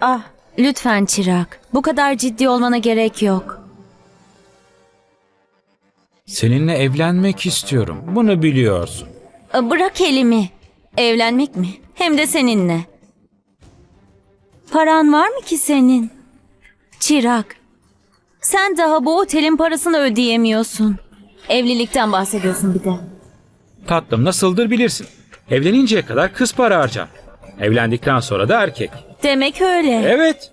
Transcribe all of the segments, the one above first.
Ah, lütfen Çırak. Bu kadar ciddi olmana gerek yok. Seninle evlenmek istiyorum. Bunu biliyorsun. Ah, Bırak elimi. Evlenmek mi? Hem de seninle. Paran var mı ki senin? Çırak. Sen daha bu otelin parasını ödeyemiyorsun. Evlilikten bahsediyorsun bir de. Tatlım nasıldır bilirsin. Evleninceye kadar kız para harcar. Evlendikten sonra da erkek. Demek öyle. Evet.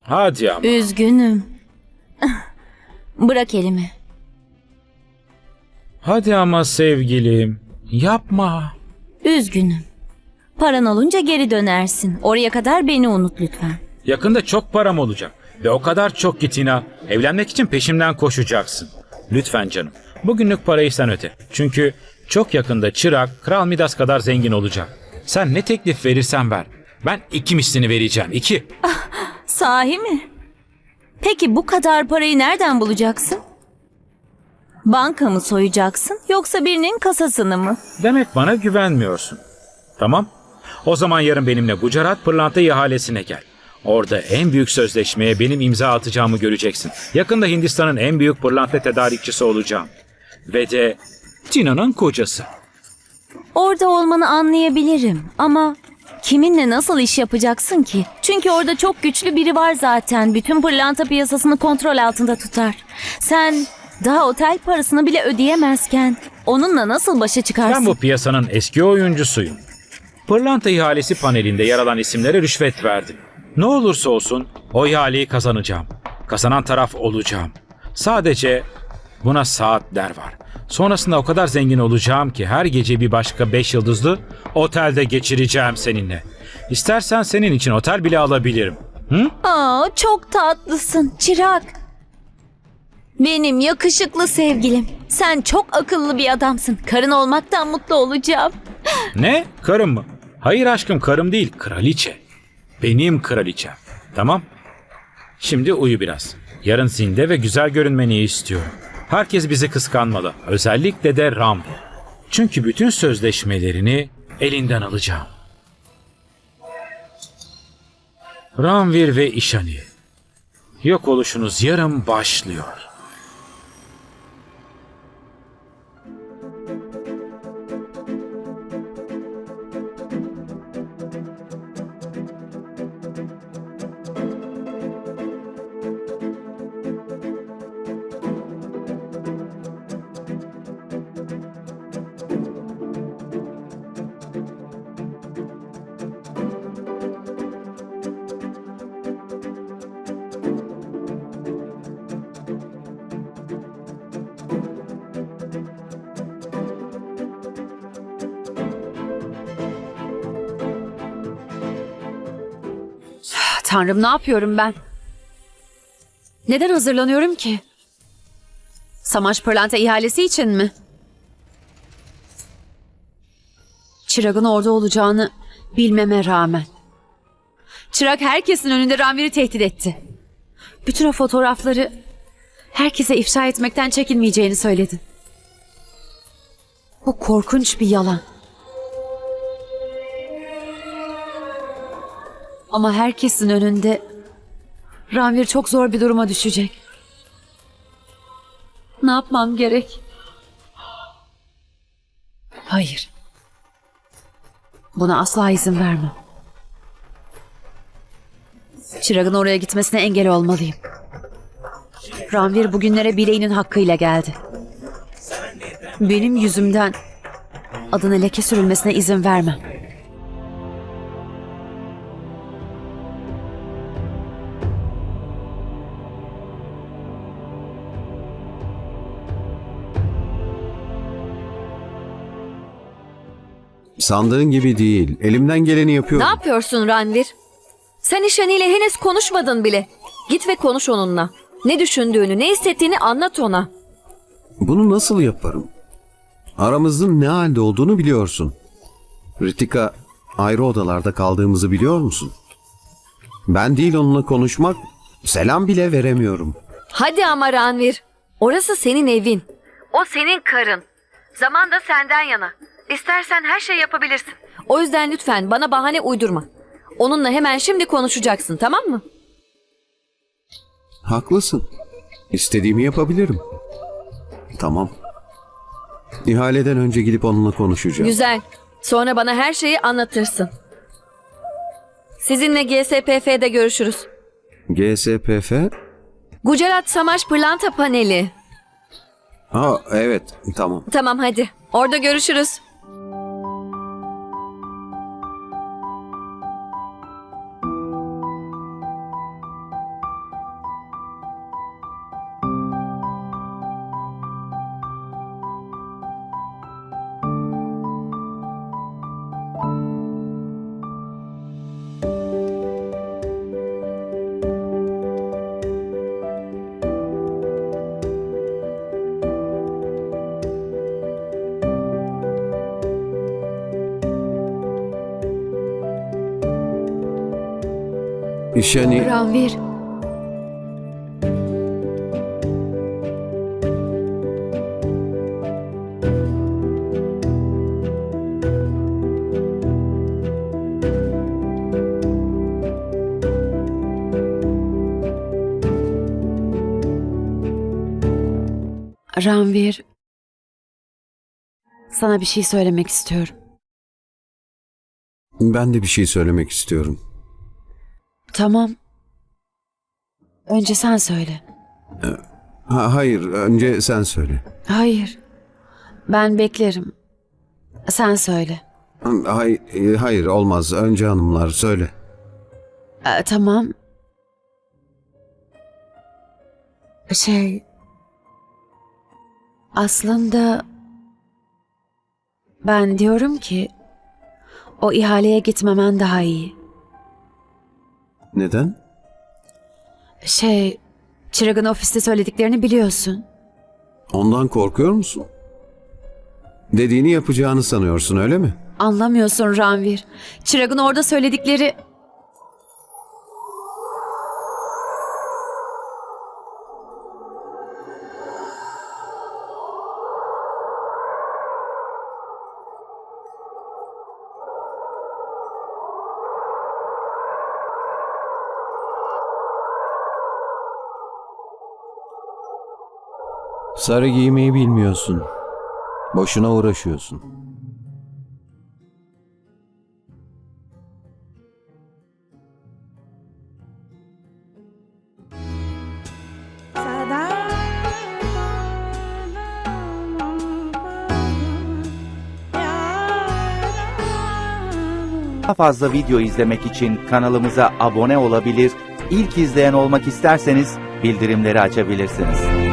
Hadi ama. Üzgünüm. Bırak elimi. Hadi ama sevgilim. Yapma. Üzgünüm. Paran olunca geri dönersin. Oraya kadar beni unut lütfen. Yakında çok param olacak. Ve o kadar çok ki Tina. Evlenmek için peşimden koşacaksın. Lütfen canım. Bugünlük parayı sen öde. Çünkü çok yakında Çırak, Kral Midas kadar zengin olacak. Sen ne teklif verirsen ver. Ben iki mislini vereceğim. iki. Sahi mi? Peki bu kadar parayı nereden bulacaksın? Banka mı soyacaksın yoksa birinin kasasını mı? Demek bana güvenmiyorsun. Tamam. O zaman yarın benimle Gujarat pırlanta ihalesine gel. Orada en büyük sözleşmeye benim imza atacağımı göreceksin. Yakında Hindistan'ın en büyük pırlanta tedarikçisi olacağım. Ve de Tina'nın kocası. Orada olmanı anlayabilirim ama kiminle nasıl iş yapacaksın ki? Çünkü orada çok güçlü biri var zaten. Bütün pırlanta piyasasını kontrol altında tutar. Sen daha otel parasını bile ödeyemezken onunla nasıl başa çıkarsın? Ben bu piyasanın eski oyuncusuyum. Pırlanta ihalesi panelinde yer alan isimlere rüşvet verdim. Ne olursa olsun o ihaleyi kazanacağım. Kazanan taraf olacağım. Sadece buna saatler var. Sonrasında o kadar zengin olacağım ki her gece bir başka beş yıldızlı otelde geçireceğim seninle. İstersen senin için otel bile alabilirim. Hı? Aa, çok tatlısın Çırak. Benim yakışıklı sevgilim. Sen çok akıllı bir adamsın. Karın olmaktan mutlu olacağım. Ne? Karım mı? Hayır aşkım karım değil, kraliçe. Benim kraliçem. Tamam? Şimdi uyu biraz. Yarın zinde ve güzel görünmeni istiyorum. Herkes bizi kıskanmalı. Özellikle de Ram. Çünkü bütün sözleşmelerini elinden alacağım. Ramvir ve İşani. Yok oluşunuz yarın başlıyor. Tanrım ne yapıyorum ben? Neden hazırlanıyorum ki? Samaş pırlanta ihalesi için mi? Çırak'ın orada olacağını bilmeme rağmen. Çırak herkesin önünde Ranvir'i tehdit etti. Bütün o fotoğrafları herkese ifşa etmekten çekinmeyeceğini söyledi. Bu korkunç bir yalan. Ama herkesin önünde Ranvir çok zor bir duruma düşecek. Ne yapmam gerek? Hayır. Buna asla izin vermem. Çırak'ın oraya gitmesine engel olmalıyım. Ranvir bugünlere bileğinin hakkıyla geldi. Benim yüzümden adına leke sürülmesine izin vermem. Sandığın gibi değil. Elimden geleni Ne yapıyorum. yapıyorsun Ranvir? Sen İşani'yle henüz konuşmadın bile. Git ve konuş onunla. Ne düşündüğünü, ne hissettiğini anlat ona. Bunu nasıl yaparım? Aramızın ne halde olduğunu biliyorsun. Ritika ayrı odalarda kaldığımızı biliyor musun? Ben değil onunla konuşmak, selam bile veremiyorum. Hadi ama Ranvir. Orası senin evin. O senin karın. Zaman da senden yana. İstersen her şey yapabilirsin. O yüzden lütfen bana bahane uydurma. Onunla hemen şimdi konuşacaksın tamam mı? Haklısın. İstediğimi yapabilirim. Tamam. İhaleden önce gidip onunla konuşacağım. Güzel. Sonra bana her şeyi anlatırsın. Sizinle GSPF'de görüşürüz. GSPF? Gujarat Samaş Pırlanta Paneli. Ha evet tamam. Tamam hadi. Orada görüşürüz. İşeni Ranvir. Ranvir. Sana bir şey söylemek istiyorum. ben de bir şey söylemek istiyorum. Tamam. Önce sen söyle. Ha, hayır önce sen söyle. Hayır. Ben beklerim. Sen söyle. Hayır, hayır olmaz. Önce hanımlar söyle. Ee, tamam. Şey... Aslında... Ben diyorum ki... O ihaleye gitmemen daha iyi. Neden? Şey... Çırag'ın ofiste söylediklerini biliyorsun. Ondan korkuyor musun? Dediğini yapacağını sanıyorsun öyle mi? Anlamıyorsun Ranvir. Çırag'ın orada söyledikleri... Sarı giymeyi bilmiyorsun. Boşuna uğraşıyorsun. Daha fazla video izlemek için kanalımıza abone olabilir, ilk izleyen olmak isterseniz bildirimleri açabilirsiniz.